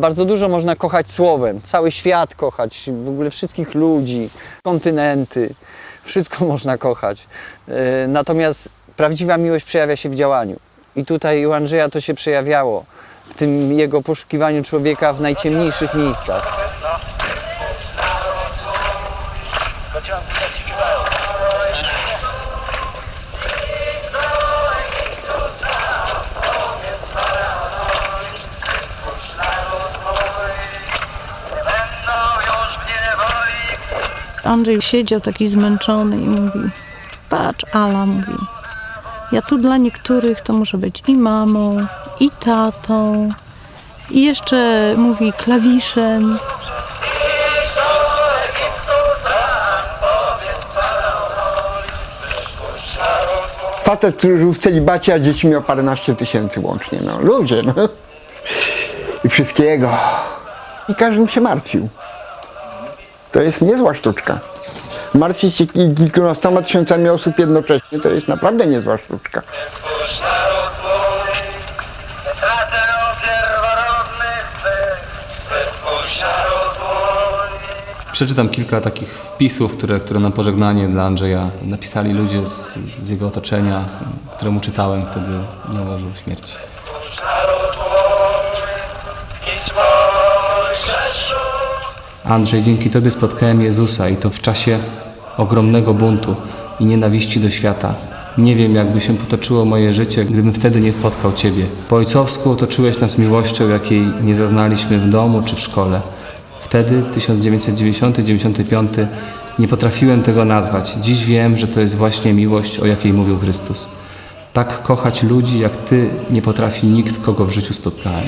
Bardzo dużo można kochać słowem, cały świat kochać, w ogóle wszystkich ludzi, kontynenty, wszystko można kochać. E, Natomiast prawdziwa miłość przejawia się w działaniu. I tutaj u Andrzeja to się przejawiało, w tym jego poszukiwaniu człowieka w najciemniejszych miejscach. Andrzej siedział taki zmęczony i mówi, patrz Ala, mówi, ja tu dla niektórych to muszę być i mamą, i tatą, i jeszcze mówi klawiszem. Facet, który żył w celibacie, a dzieci miał paręnaście tysięcy łącznie. No, ludzie, no. I wszystkiego. I każdym się martwił. To jest niezła sztuczka. Martwić się ki- kilkunastoma tysiącami osób jednocześnie to jest naprawdę niezła sztuczka. Przeczytam kilka takich wpisów, które, które na pożegnanie dla Andrzeja napisali ludzie z, z jego otoczenia, któremu czytałem wtedy na łożu śmierci. Andrzej, dzięki Tobie spotkałem Jezusa i to w czasie ogromnego buntu i nienawiści do świata. Nie wiem, jakby się potoczyło moje życie, gdybym wtedy nie spotkał Ciebie. Po ojcowsku otoczyłeś nas miłością, jakiej nie zaznaliśmy w domu czy w szkole. Wtedy, 1990-95, nie potrafiłem tego nazwać. Dziś wiem, że to jest właśnie miłość, o jakiej mówił Chrystus. Tak kochać ludzi, jak Ty nie potrafi nikt, kogo w życiu spotkałem.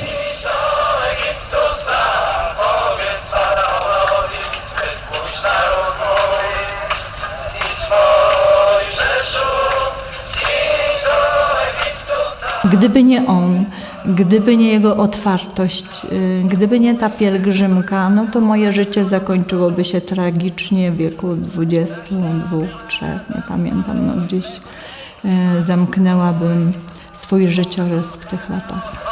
Gdyby nie on, gdyby nie jego otwartość, y, gdyby nie ta pielgrzymka, no to moje życie zakończyłoby się tragicznie w wieku 22, 3, nie pamiętam, no gdzieś y, zamknęłabym swój życiorys w tych latach.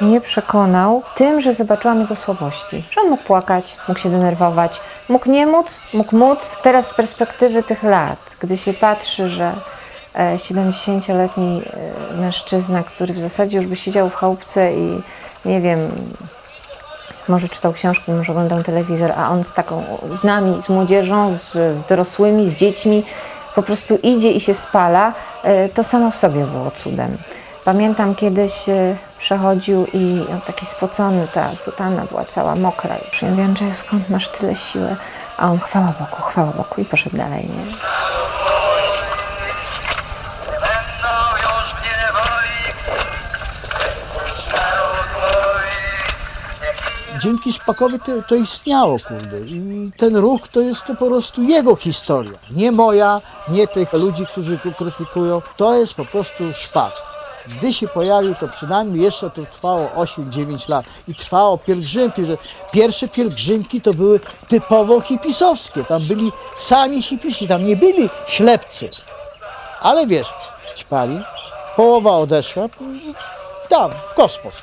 Mnie przekonał tym, że zobaczyłam jego słabości. Że on mógł płakać, mógł się denerwować, mógł nie móc, mógł móc. Teraz z perspektywy tych lat, gdy się patrzy, że e, 70-letni e, mężczyzna, który w zasadzie już by siedział w chałupce i nie wiem, może czytał książki, może oglądał telewizor, a on z taką, z nami, z młodzieżą, z, z dorosłymi, z dziećmi, po prostu idzie i się spala, e, to samo w sobie było cudem. Pamiętam kiedyś e, przechodził i on taki spocony, ta sutana była cała mokra. I ja skąd masz tyle siły? A on chwała Bogu, chwała Bogu i poszedł dalej, nie? Już dzięki Szpakowi to, to istniało, kurde. I ten ruch to jest to po prostu jego historia. Nie moja, nie tych ludzi, którzy go krytykują. To jest po prostu Szpak. Gdy się pojawił, to przynajmniej jeszcze to trwało 8-9 lat. I trwało pielgrzymki, że pierwsze pielgrzymki to były typowo hipisowskie. Tam byli sami hipisi, tam nie byli ślepcy. Ale wiesz, ćpali, połowa odeszła tam, w kosmos.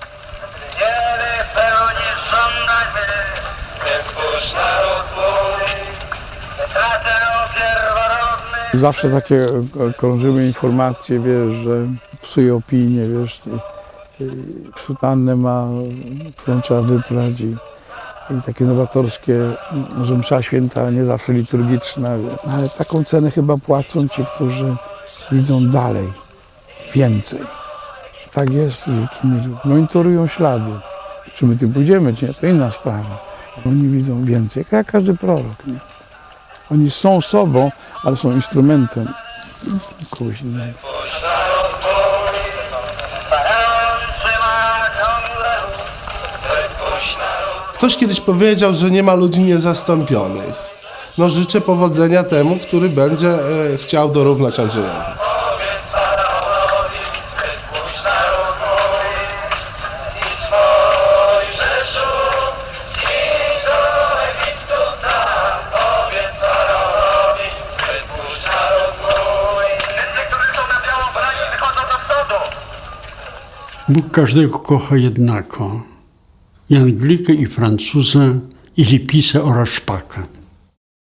Zawsze takie e, krążyły informacje, wiesz, że psuje opinię, wiesz, sutannę ma, którą trzeba wyprać i, i takie nowatorskie, że msza święta nie zawsze liturgiczna, ale taką cenę chyba płacą ci, którzy widzą dalej, więcej. Tak jest z wielkimi ludźmi. Monitorują ślady. Czy my tym pójdziemy, czy nie, to inna sprawa. Oni widzą więcej, jak każdy prorok. Nie? Oni są sobą, ale są instrumentem kogoś innego. Ktoś kiedyś powiedział, że nie ma ludzi niezastąpionych. No życzę powodzenia temu, który będzie e, chciał dorównać Andrzejowi. Bóg każdego kocha jednako. I Anglikę, i Francuza, i Lipisa oraz Szpaka.